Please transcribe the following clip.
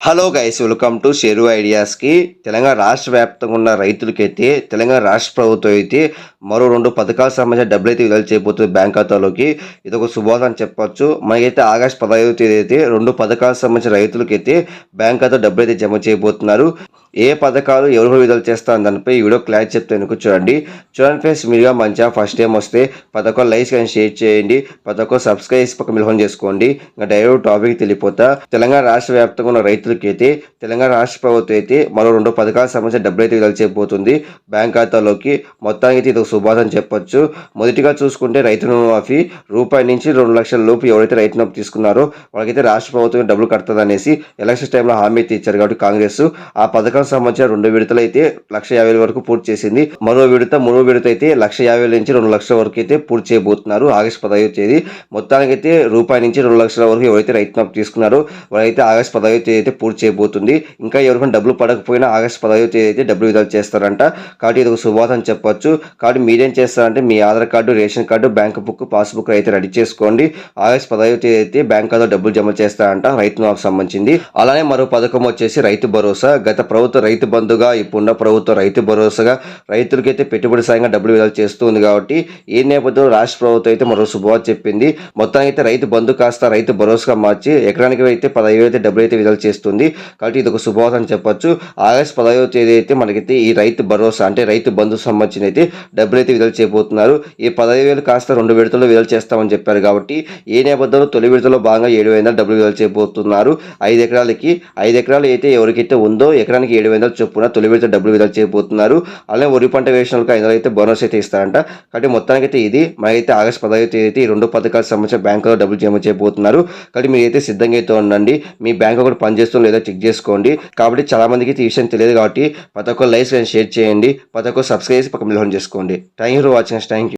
Hello guys welcome to Sheru ఐడియాస్కి Telangana రాష్ట్ర వ్యాప్తంగా ఉన్న రైతులకైతే తెలంగాణ రాష్ట్ర ప్రభుత్వం అయితే మరో రెండు పథకాలకు సంబంధించిన డబ్బులు అయితే విడుదల చేయబోతుంది బ్యాంక్ ఖాతాలోకి ఇది ఒక శుభవార్త అని చెప్పొచ్చు. మనకైతే ఆగస్ట్ పదహైదు తేదీ అయితే రెండు పథకాలకు సంబంధించిన రైతులకైతే బ్యాంక్ ఖాతా డబ్బులు అయితే జమ చేయబోతున్నారు. ఏ పథకాలు ఎవరు విడుదల చేస్తారని దానిపై ఈ వీడియో క్లారిటీ చెప్తే ఎందుకు చూడండి. చూడండి ఫ్రెండ్స్ మీరుగా మంచిగా ఫస్ట్ టైం వస్తే పథకం లైక్స్ కానీ షేర్ చేయండి. పథకం సబ్స్క్రైబ్ పక్క మిలహం చేసుకోండి. ఇంకా డైరెక్ట్ టాపిక్ తెలియపోతా తెలంగాణ రాష్ట్ర వ్యాప్తంగా ఉన్న రైతులకి అయితే తెలంగాణ రాష్ట్ర ప్రభుత్వం అయితే మరో రెండు పథకాలకు సంబంధించిన డబ్బులు అయితే విడుదల చేయబోతుంది బ్యాంక్ ఖాతాలోకి మొత్తానికి అయితే ఇది ఒక శుభాతం చెప్పొచ్చు. మొదటిగా చూసుకుంటే రైతు రుణమాఫీ రూపాయి నుంచి రెండు లక్షల లోపు ఎవరైతే రైతు రుణం తీసుకున్నారో వాళ్ళకైతే రాష్ట్ర ప్రభుత్వం డబ్బులు కడుతుంది అనేసి ఎలక్షన్ టైంలో హామీ అయితే ఇచ్చారు కాబట్టి కాంగ్రెస్. ఆ పథకం సంబంధించిన రెండు విడతలు అయితే లక్ష యాభై వరకు పూర్తి చేసింది. మరో విడత మూడో విడత అయితే లక్ష యాభై నుంచి రెండు లక్షల వరకు అయితే పూర్తి చేయబోతున్నారు ఆగస్టు పదహైదు తేదీ. మొత్తానికి అయితే రూపాయి నుంచి రెండు లక్షల వరకు ఎవరైతే రైతు రుణం తీసుకున్నారో వాళ్ళైతే ఆగస్ట్ పదహైదు తేదీ అయితే పూర్తి చేయబోతుంది. ఇంకా ఎవరికైనా డబ్బులు పడకపోయినా ఆగస్టు పదహైదు తేదీ అయితే డబ్బులు విడుదల చేస్తారంట. కాబట్టి ఇది ఒక శుభాతం అని చెప్పొచ్చు. కాబట్టి మీరేం చేస్తారంటే మీ Aadhaar card ration card bank book passbook అయితే రెడీ చేసుకోండి. ఆగస్టు పదహైదు తేదీ అయితే బ్యాంక్ ఖాతా డబ్బులు జమ చేస్తారంట రైతు నాకు సంబంధించింది. అలానే మరో పథకం వచ్చేసి రైతు భరోసా. గత ప్రభుత్వ రైతు బంధుగా ఇప్పుడున్న ప్రభుత్వం రైతు భరోసాగా రైతులకైతే పెట్టుబడి సాయంగా డబ్బులు విడుదల చేస్తూ ఉంది కాబట్టి ఈ నేపథ్యంలో రాష్ట్ర ప్రభుత్వం అయితే మరో శుభవార్త చెప్పింది. మొత్తానికి అయితే రైతు బంధు కాస్త రైతు భరోసాగా మార్చి ఎకరానికి అయితే పదహైదు అయితే డబ్బులు అయితే విడుదల చేస్తుంది కాబట్టి ఇది ఒక శుభవార్త అని చెప్పొచ్చు. ఆగస్ట్ పదహైదో తేదీ అయితే మనకైతే ఈ రైతు భరోసా అంటే రైతు బంధు సంబంధించిన అయితే డబ్బులు అయితే విడుదల చేయబోతున్నారు. ఈ పదహైదు వేలు కాస్త రెండు విడతల్లో విడుదల చేస్తామని చెప్పారు కాబట్టి ఏ నేపథ్యంలో తొలి విడతలో భాగంగా ఏడు వేల డబ్బులు విడుదల చేయబోతున్నారు. ఐదు ఎకరాలకి ఐదు ఎకరాలు అయితే ఎవరికైతే ఉందో ఎకరానికి ఏడు వందలు చొప్పున తొలి విడత డబ్బులు విడుదల చేయబోతున్నారు. అలానే వరి పంట వేసిన వాళ్ళకి ఐదు అయితే బోనస్ అయితే ఇస్తారంట. కాబట్టి మొత్తానికి అయితే ఇది. మనకైతే ఆగస్ట్ పదహైదు తేదీ అయితే ఈ రెండు పథకాలకు సంబంధించిన బ్యాంకులో డబ్బులు జమ చేయబోతున్నారు. కాబట్టి మీరు అయితే సిద్ధంగా అయితే ఉండండి. మీ బ్యాంక్ ఒకటి వస్తుందో లేదో చెక్ చేసుకోండి. కాబట్టి చాలా మందికి ఈ విషయం తెలియదు కాబట్టి ప్రతి ఒక్క లైక్స్ షేర్ చేయండి. ప్రతి ఒక్క సబ్స్క్రైబ్ పక్కన చేసుకోండి. Thank you for watching thank you